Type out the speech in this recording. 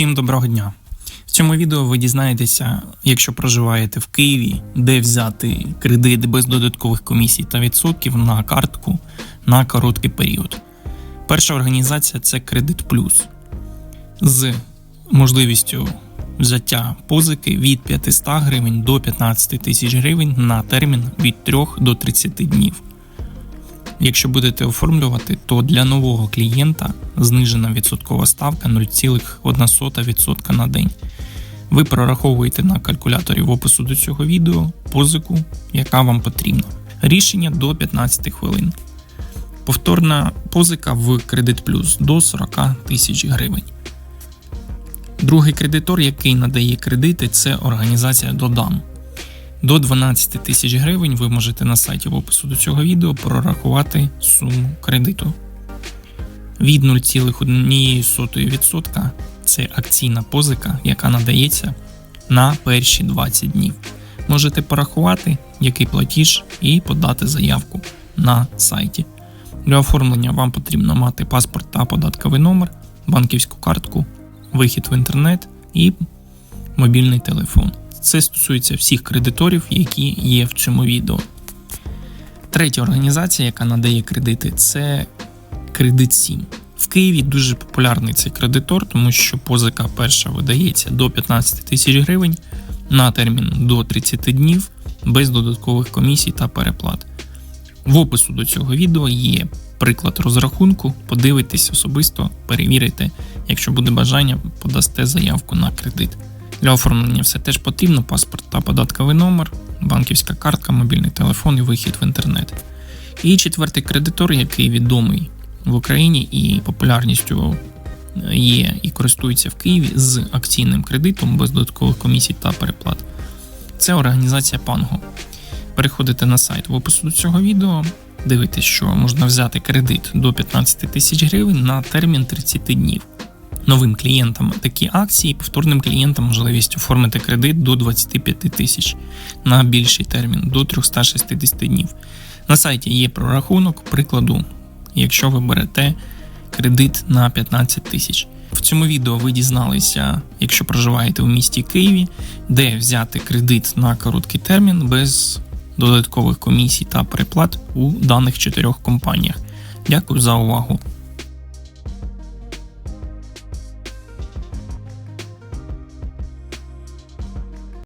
Всім доброго дня! В цьому відео ви дізнаєтеся, якщо проживаєте в Києві, де взяти кредит без додаткових комісій та відсотків на картку на короткий період. Перша організація це Кредит Плюс з можливістю взяття позики від 500 гривень до 15 тисяч гривень на термін від 3 до 30 днів. Якщо будете оформлювати, то для нового клієнта знижена відсоткова ставка 0,1% на день. Ви прораховуєте на калькуляторі в опису до цього відео позику, яка вам потрібна. Рішення до 15 хвилин. Повторна позика в Кредит Плюс до 40 тисяч гривень. Другий кредитор, який надає кредити, це організація Додам. До 12 тисяч гривень ви можете на сайті в опису до цього відео прорахувати суму кредиту. Від 0,1% це акційна позика, яка надається на перші 20 днів. Можете порахувати, який платіж, і подати заявку на сайті. Для оформлення вам потрібно мати паспорт та податковий номер, банківську картку, вихід в інтернет і мобільний телефон. Це стосується всіх кредиторів, які є в цьому відео. Третя організація, яка надає кредити, це Кредит 7. В Києві дуже популярний цей кредитор, тому що позика перша видається до 15 тисяч гривень на термін до 30 днів без додаткових комісій та переплат. В опису до цього відео є приклад розрахунку. Подивитесь особисто, перевірите. Якщо буде бажання, подасте заявку на кредит. Для оформлення все теж потрібно: паспорт та податковий номер, банківська картка, мобільний телефон і вихід в інтернет. І четвертий кредитор, який відомий в Україні і популярністю є і користується в Києві з акційним кредитом без додаткових комісій та переплат. Це організація Панго. Переходите на сайт в опису до цього відео, дивитесь, що можна взяти кредит до 15 тисяч гривень на термін 30 днів. Новим клієнтам такі акції, повторним клієнтам можливість оформити кредит до 25 тисяч на більший термін до 360 днів. На сайті є прорахунок прикладу, якщо ви берете кредит на 15 тисяч. В цьому відео ви дізналися, якщо проживаєте в місті Києві, де взяти кредит на короткий термін без додаткових комісій та переплат у даних чотирьох компаніях. Дякую за увагу.